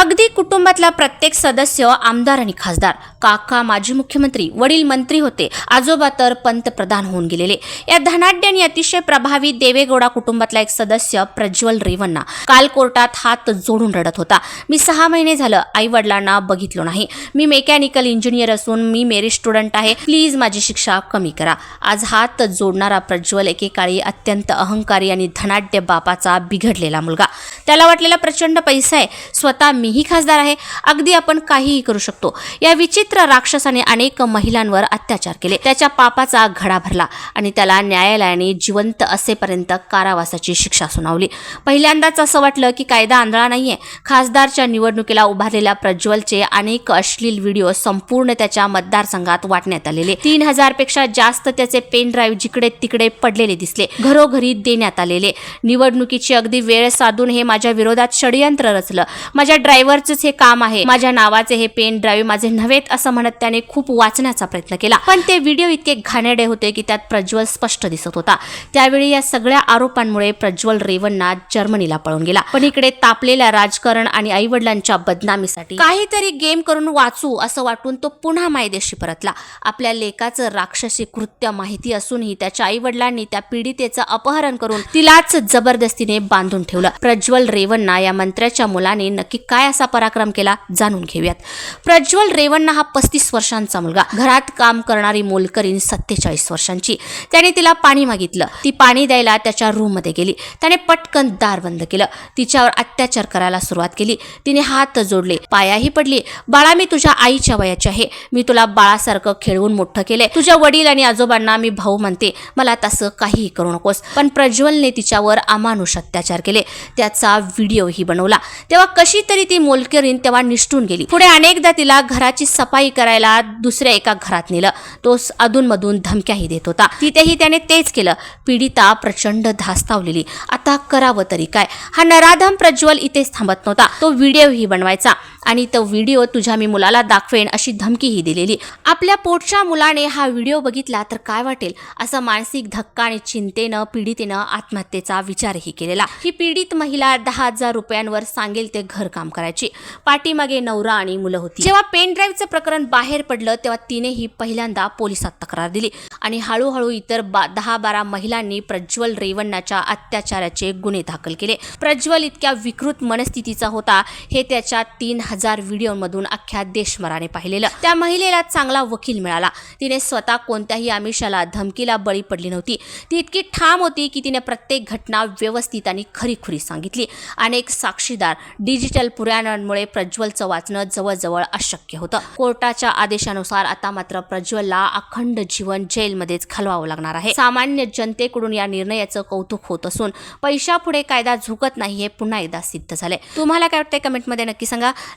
अगदी कुटुंबातला प्रत्येक सदस्य आमदार आणि खासदार. काका माजी मुख्यमंत्री वडील मंत्री होते. आजोबा तर पंतप्रधान होऊन गेलेले. या धनाढ्य आणि अतिशय प्रभावी देवेगौडा कुटुंबातला एक सदस्य प्रज्वल रेवन्ना. काल कोर्टात हात जोडून रडत होता. मी सहा महिने झालं आई वडिलांना बघितलो नाही. मी मेकॅनिकल इंजिनियर असून मी मेरी स्टुडंट आहे. प्लीज माझी शिक्षा कमी करा. आज हात जोडणारा प्रज्वल एकेकाळी अत्यंत अहंकारी आणि धनाढ्य बापाचा बिघडलेला मुलगा. त्याला वाटलेला प्रचंड पैसा आहे. स्वतः मी ही खासदार आहे अगदी आपण काहीही करू शकतो. या विचित्र राक्षसाने अनेक महिलांवर अत्याचार केले. त्याच्या पापाचा घडा भरला आणि त्याला न्यायालयाने जिवंत असेपर्यंत कारावासाची शिक्षा सुनावली. पहिल्यांदाच असं वाटलं की कायदा आंधळा नाहीये. खासदारच्या निवडणुकीला उभारलेल्या प्रज्वलचे अनेक अश्लील व्हिडिओ संपूर्ण त्याच्या मतदारसंघात वाटण्यात आलेले. तीन हजारपेक्षा जास्त त्याचे पेन ड्राईव्ह जिकडे तिकडे पडलेले दिसले. घरोघरी देण्यात आलेले. निवडणुकीची अगदी वेळ साधून हे माझ्या विरोधात षडयंत्र रचलं. माझ्या ड्रायव्हरचंच हे काम आहे. माझ्या नावाचे हे पेन ड्राईव्ह माझे नव्हेत असं म्हणत त्याने खूप वाचण्याचा प्रयत्न केला. पण ते व्हिडिओ इतके घाणेरडे होते की त्यात प्रज्वल स्पष्ट दिसत होता. त्यावेळी या सगळ्या आरोपांमुळे प्रज्वल रेवन्ना जर्मनीला पळून गेला. पण इकडे तापलेल्या राजकारण आणि आईवडिलांच्या बदनामीसाठी काहीतरी गेम करून वाचू असं वाटून तो पुन्हा मायदेशी परतला. आपल्या लेकाचं राक्षसी कृत्य माहिती असूनही त्याच्या आईवडिलांनी त्या पीडितेचं अपहरण करून तिलाच जबरदस्तीने बांधून ठेवलं. प्रज्वल रेवन्ना या मंत्र्याच्या मुलाने नक्की काय असा पराक्रम केला जाणून घेऊयात. प्रज्वल रेवण्णा हा पस्तीस वर्षांचा मुलगा. घरात काम करणारी मोलकरीण सत्तेचाळीस वर्षांची. त्याने तिला पाणी मागितलं. ती पाणी द्यायला त्याच्या रूममध्ये गेली. त्याने पटकन दार बंद केलं. तिच्यावर अत्याचार करायला सुरुवात केली. तिने हात जोडले. पायाही पडली. बाळा मी तुझ्या आईच्या वयाची आहे. मी तुला बाळासारखं खेळवून मोठं केलंय. तुझ्या वडील आणि आजोबांना मी भाऊ म्हणते. मला तसं काहीही करू नकोस. पण प्रज्वलने तिच्यावर अमानुष अत्याचार केले. त्याचा व्हिडिओही बनवला. तेव्हा कशी तरी ती मोलकरीण तेव्हा निष्ठून गेली. पुढे अनेकदा तिला घराची सफाई करायला दुसऱ्या एका घरात नेलं. तो अधूनमधून धमक्याही देत होता. तिथेही त्याने तेच केलं. पीडिता प्रचंड धास्तावलेली. आता करावं तरी काय? हा नराधम प्रज्वल इथेच थांबत नव्हता. तो व्हिडिओही बनवायचा. आणि तो व्हिडिओ तुझ्या मी मुलाला दाखवेन अशी धमकीही दिलेली. आपल्या पोटच्या मुलाने हा व्हिडिओ बघितला तर काय वाटेल? असं मानसिक धक्का आणि चिंतेनं पीडितेनं आत्महत्येचा विचारही केलेला. ही पीडित महिला दहा हजार रुपयांवर सांगेल ते घरकाम करायची. पाठीमागे नवरा आणि मुलं होती. जेव्हा पेन ड्राईव्हचं प्रकरण बाहेर पडलं तेव्हा तिनेही पहिल्यांदा पोलिसात तक्रार दिली. आणि हळूहळू इतर बा दहा बारा महिलांनी प्रज्वल रेवन्नाच्या अत्याचाराचे गुन्हे दाखल केले. प्रज्वल इतक्या विकृत मनस्थितीचा होता हे त्याच्या तीन हजार व्हिडिओमधून अख्ख्या देशभराने पाहिलेलं. त्या महिलेला चांगला वकील मिळाला. तिने स्वतः कोणत्याही आमिषाला धमकीला बळी पडली नव्हती. ती इतकी ठाम होती की तिने प्रत्येक घटना व्यवस्थित आणि खरीखुरी सांगितली. अनेक साक्षीदार डिजिटल पुराव्यांमुळे प्रज्वलचं वाचणं जवळजवळ अशक्य होतं. कोर्टाच्या आदेशानुसार आता मात्र प्रज्वलला अखंड जीवन जेलमध्येच घालवावं लागणार आहे. सामान्य जनतेकडून या निर्णयाचं कौतुक होत असून पैशापुढे कायदा झुकत नाही हे पुन्हा एकदा सिद्ध झालंय. तुम्हाला काय वाटतंय कमेंटमध्ये नक्की सांगा.